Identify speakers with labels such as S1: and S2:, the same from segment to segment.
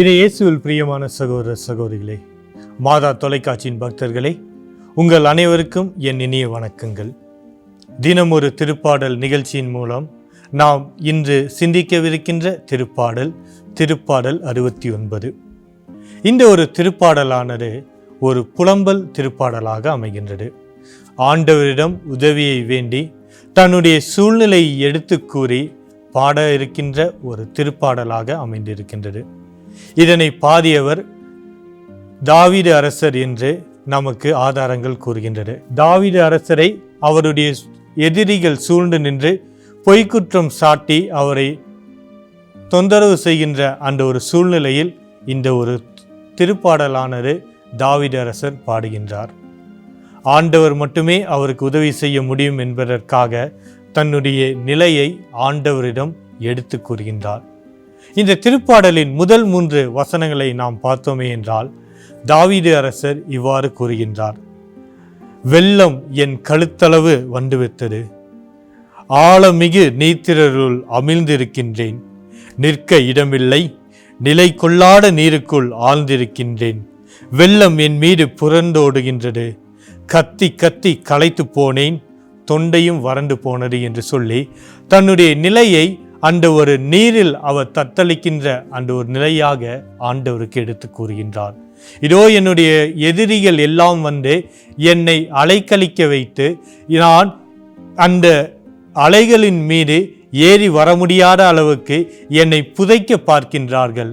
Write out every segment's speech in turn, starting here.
S1: இது இயேசுவில் பிரியமான சகோதர சகோதரிகளே மாதா தொலைக்காட்சியின் பக்தர்களே உங்கள் அனைவருக்கும் என் இனிய வணக்கங்கள். தினம் ஒரு திருப்பாடல் நிகழ்ச்சியின் மூலம் நாம் இன்று சிந்திக்கவிருக்கின்ற திருப்பாடல் திருப்பாடல் அறுபத்தி ஒன்பது. இந்த ஒரு திருப்பாடலானது ஒரு புலம்பல் திருப்பாடலாக அமைகின்றது. ஆண்டவரிடம் உதவியை வேண்டி தன்னுடைய சூழ்நிலையை எடுத்து கூறி பாட இருக்கின்ற ஒரு திருப்பாடலாக அமைந்திருக்கின்றது. இதனை பாதியவர் தாவீது அரசர் என்று நமக்கு ஆதாரங்கள் கூறுகின்றது தாவீது அரசரை அவருடைய எதிரிகள் சூழ்ந்து நின்று பொய்க்குற்றம் சாட்டி அவரை தொந்தரவு செய்கின்ற அந்த ஒரு சூழ்நிலையில் இந்த ஒரு திருப்பாடலானது தாவீது அரசர் பாடுகின்றார். ஆண்டவர் மட்டுமே அவருக்கு உதவி செய்ய முடியும் என்பதற்காக தன்னுடைய நிலையை ஆண்டவரிடம் எடுத்து கூறுகின்றார். இந்த திருப்பாடலின் முதல் மூன்று வசனங்களை நாம் பார்த்தோமே என்றால் தாவீது அரசர் இவ்வாறு கூறுகின்றார் வெள்ளம் என் கழுத்தளவு வந்துவிட்டது. ஆழமிகு நீத்திரருள் அமிழ்ந்திருக்கின்றேன். நிற்க இடமில்லை. நிலை கொள்ளாத நீருக்குள் ஆழ்ந்திருக்கின்றேன். வெள்ளம் என் மீது புரண்டோடுகின்றது. கத்தி கத்தி களைத்து போனேன். தொண்டையும் வறண்டு போனது என்று சொல்லி தன்னுடைய நிலையை அந்த ஒரு நீரில் அவர் தத்தளிக்கின்ற அந்த ஒரு நிலையாக ஆண்டவருக்கு எடுத்து கூறுகின்றார். இதோ என்னுடைய எதிரிகள் எல்லாம் வந்து என்னை அலைக்கழிக்க வைத்து நான் அந்த அலைகளின் மீது ஏறி வர முடியாத அளவுக்கு என்னை புதைக்க பார்க்கின்றார்கள்.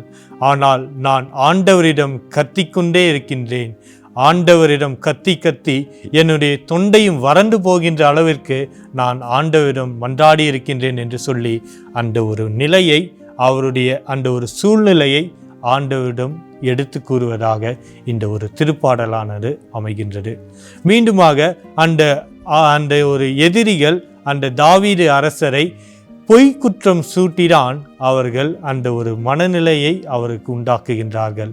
S1: ஆனால் நான் ஆண்டவரிடம் கத்திக்கொண்டே இருக்கின்றேன். ஆண்டவரிடம் கத்தி கத்தி என்னுடைய தொண்டையும் வறண்டு போகின்ற அளவிற்கு நான் ஆண்டவரிடம் மன்றாடி இருக்கின்றேன் என்று சொல்லி அந்த ஒரு நிலையை அவருடைய அந்த ஒரு சூழ்நிலையை ஆண்டவரிடம் எடுத்து கூறுவதாக இந்த ஒரு திருப்பாடலானது அமைகின்றது. மீண்டுமாக அந்த அந்த ஒரு எதிரிகள் அந்த தாவீது அரசரை பொய் குற்றம் சூட்டிதான் அவர்கள் அந்த ஒரு மனநிலையை அவருக்கு உண்டாக்குகின்றார்கள்.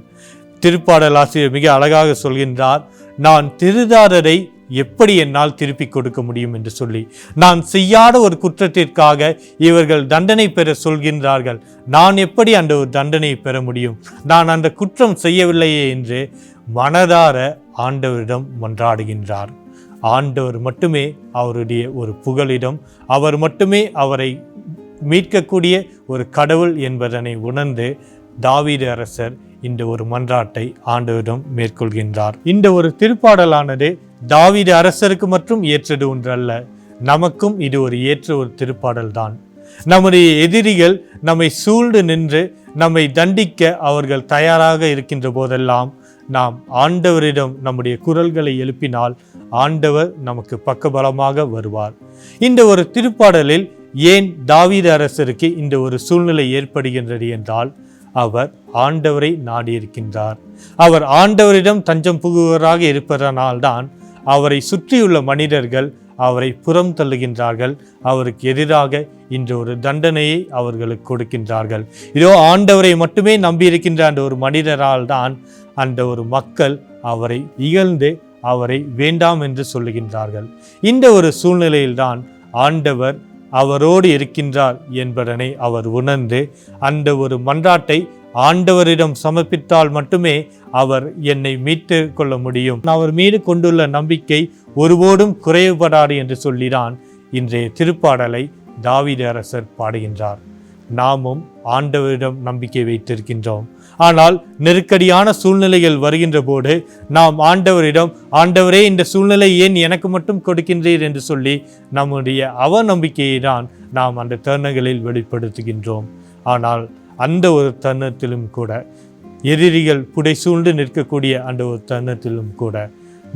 S1: திருப்பாடல் ஆசிரியர் மிக அழகாக சொல்கின்றார் நான் திருதாரரை எப்படி என்னால் திருப்பி கொடுக்க முடியும்? என்று சொல்லி நான் செய்யாத ஒரு குற்றத்திற்காக இவர்கள் தண்டனை பெற சொல்கின்றார்கள். நான் எப்படி அந்த ஒரு தண்டனை பெற முடியும்? நான் அந்த குற்றம் செய்யவில்லையே என்று மனதார ஆண்டவரிடம் மன்றாடுகின்றார். ஆண்டவர் மட்டுமே அவருடைய ஒரு புகலிடம். அவர் மட்டுமே அவரை மீட்கக்கூடிய ஒரு கடவுள் என்பதனை உணர்ந்து தாவீது அரசர் இந்த ஒரு மன்றாட்டை ஆண்டவரிடம் மேற்கொள்கின்றார். இந்த ஒரு திருப்பாடலானது தாவீது அரசருக்கு மட்டும் ஏற்றது ஒன்றல்ல நமக்கும் இது ஒரு ஏற்ற ஒரு திருப்பாடல் தான் நம்முடைய எதிரிகள் நம்மை சூழ்ந்து நின்று நம்மை தண்டிக்க அவர்கள் தயாராக இருக்கின்ற போதெல்லாம் நாம் ஆண்டவரிடம் நம்முடைய குரல்களை எழுப்பினால் ஆண்டவர் நமக்கு பக்கபலமாக வருவார். இந்த ஒரு திருப்பாடலில் ஏன் தாவீது அரசருக்கு இந்த ஒரு சூழ்நிலை ஏற்படுகின்றது என்றால் அவர் ஆண்டவரை நாடியிருக்கின்றார். அவர் ஆண்டவரிடம் தஞ்சம் புகுவராக இருப்பதனால்தான் அவரை சுற்றியுள்ள மனிதர்கள் அவரை புறம் தள்ளுகின்றார்கள். அவருக்கு எதிராக இன்று ஒரு தண்டனையை அவர்களுக்கு கொடுக்கின்றார்கள். இதோ ஆண்டவரை மட்டுமே நம்பியிருக்கின்ற அந்த ஒரு மனிதரால் தான் அந்த ஒரு மக்கள் அவரை இகழ்ந்து அவரை வேண்டாம் என்று சொல்லுகின்றார்கள். இந்த ஒரு சூழ்நிலையில்தான் ஆண்டவர் அவரோடு இருக்கின்றார் என்பதனை அவர் உணர்ந்து அந்த ஒரு மன்றாட்டை ஆண்டவரிடம் சமர்ப்பித்தால் மட்டுமே அவர் என்னை மீட்டு கொள்ள முடியும். அவர் மீது கொண்டுள்ள நம்பிக்கை ஒருபோதும் குறைவுபடாது என்று சொல்லிதான் இன்றைய திருப்பாடலை தாவீது அரசர் பாடுகின்றார். நாமும் ஆண்டவரிடம் நம்பிக்கை வைத்திருக்கின்றோம். ஆனால் நெருக்கடியான சூழ்நிலைகள் வருகின்ற போது நாம் ஆண்டவரிடம் ஆண்டவரே இந்த சூழ்நிலை ஏன் எனக்கு மட்டும் கொடுக்கின்றீர்? என்று சொல்லி நம்முடைய அவநம்பிக்கையை தான் நாம் அந்த தருணங்களில் வெளிப்படுத்துகின்றோம். ஆனால் அந்த ஒரு தருணத்திலும் கூட எதிரிகள் புடை சூழ்ந்து நிற்கக்கூடிய அந்த ஒரு தருணத்திலும் கூட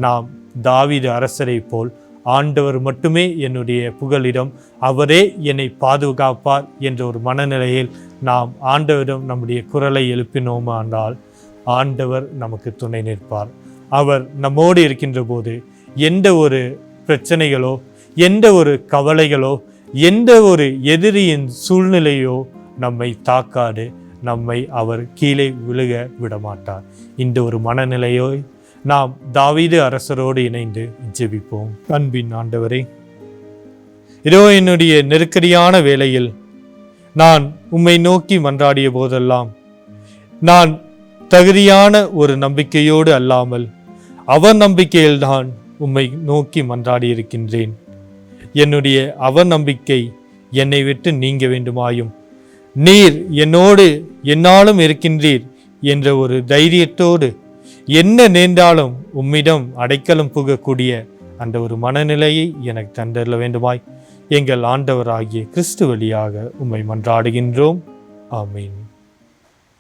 S1: நாம் தாவீது அரசரை போல் ஆண்டவர் மட்டுமே என்னுடைய புகலிடம். அவரே என்னை பாதுகாப்பார் என்ற ஒரு மனநிலையில் நாம் ஆண்டவரிடம் நம்முடைய குரலை எழுப்பினோமானால் ஆண்டவர் நமக்கு துணை நிற்பார். அவர் நம்மோடு இருக்கின்ற போது எந்த ஒரு பிரச்சனைகளோ எந்த ஒரு கவலைகளோ எந்த ஒரு எதிரியின் சூழ்நிலையோ நம்மை தாக்காது. நம்மை அவர் கீழே விழுக விடமாட்டார். இந்த ஒரு மனநிலையோ நாம் தாவீது அரசரோடு இணைந்து ஜெபிப்போம். அன்பின் ஆண்டவரே இதோ என்னுடைய நெருக்கடியான வேளையில் நான் உம்மை நோக்கி மன்றாடிய போதெல்லாம் நான் தகுதியான ஒரு நம்பிக்கையோடு அல்லாமல் அவர் நம்பிக்கையில்தான் உம்மை நோக்கி மன்றாடி இருக்கின்றேன் என்னுடைய அவநம்பிக்கை என்னை விட்டு நீங்க வேண்டுமாயும் நீர் என்னோடு என்னாலும் இருக்கின்றீர் என்ற ஒரு தைரியத்தோடு என்ன நேர்ந்தாலும் உம்மிடம் அடைக்கலம் புகக்கூடிய அந்த ஒரு மனநிலையை எனக்கு தந்தரல வேண்டுமாய். எங்கள் ஆண்டவராகிய கிறிஸ்து வழியாக உம்மை மன்றாடுகின்றோம். ஆமீன்.